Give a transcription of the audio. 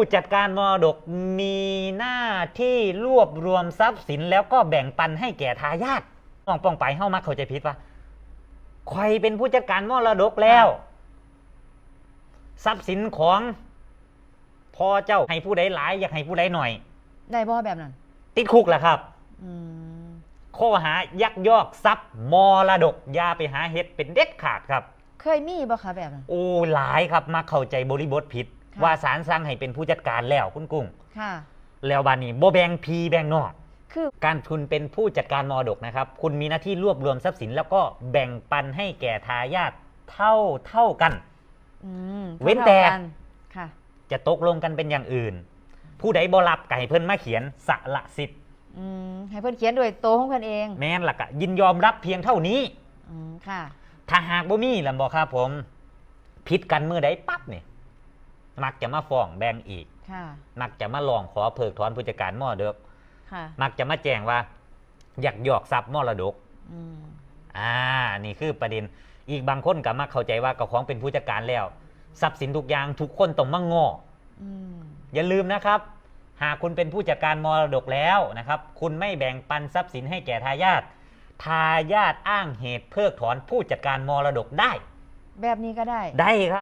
ผู้จัดการมรดกมีหน้าที่รวบรวมทรัพย์สินแล้วก็แบ่งปันให้แก่ทายาทป้องป้องไปเฮ้ามาเข้าใจผิดว่าใครเป็นผู้จัดการมรดกแล้ว ทรัพย์สินของพ่อเจ้าให้ผู้ใดหลายอยากให้ผู้ใดหน่อย ได้บ่แบบนั้น ติดคุกแหละครับอืมข้อหายักยอกทรัพย์มรดกอย่าไปหาเฮ็ดเป็นเด็ดขาดครับ เคยมีบ่คะแบบนั้นโอ้หลายครับมาเข้าใจบริบทผิดค่ะ ว่าศาลสั่งให้เป็นผู้จัดการแล้วคุณกุ้ง ค่ะ แล้วบานนี้บ่แบ่งพีแบ่งนอก คือ การคุณเป็นผู้จัดการมรดกนะครับ คุณมีหน้าที่รวบรวมทรัพย์สิน แล้วก็แบ่งปันให้แก่ทายาทเท่าเท่ากัน อืมเว้นแต่ ท่าๆกันค่ะ จะตกลงกันเป็นอย่างอื่น ผู้ใดบ่รับก็ให้เพิ่นมาเขียนสละสิทธิ์อืมให้เพิ่นเขียนด้วยตัวของเพิ่นเองแม่นล่ะก็ยินยอมรับเพียงเท่านี้ อืมค่ะ ถ้าหากบ่มีล่ะบ่ครับผมผิดกันเมื่อใดปั๊บนี่ มักจะมาฟ้องแบ่งอีก ค่ะ มักจะมาลองขอเพิกถอนผู้จัดการมรดก ค่ะ มักจะมาแจ้งว่า อยากยอกทรัพย์มรดก อืม อ่า นี่คือประเด็น อีกบางคนก็มาเข้าใจว่าเกับของเป็นผู้จัดการแล้ว ทรัพย์สินทุกอย่างทุกคนต้องมางอ อืม อย่าลืมนะครับ หากคุณเป็นผู้จัดการมรดกแล้วนะครับ คุณไม่แบ่งปันทรัพย์สินให้แก่ทายาท ทายาทอ้างเหตุเพิกถอนผู้จัดการมรดกได้ แบบนี้ก็ได้ ได้ครับ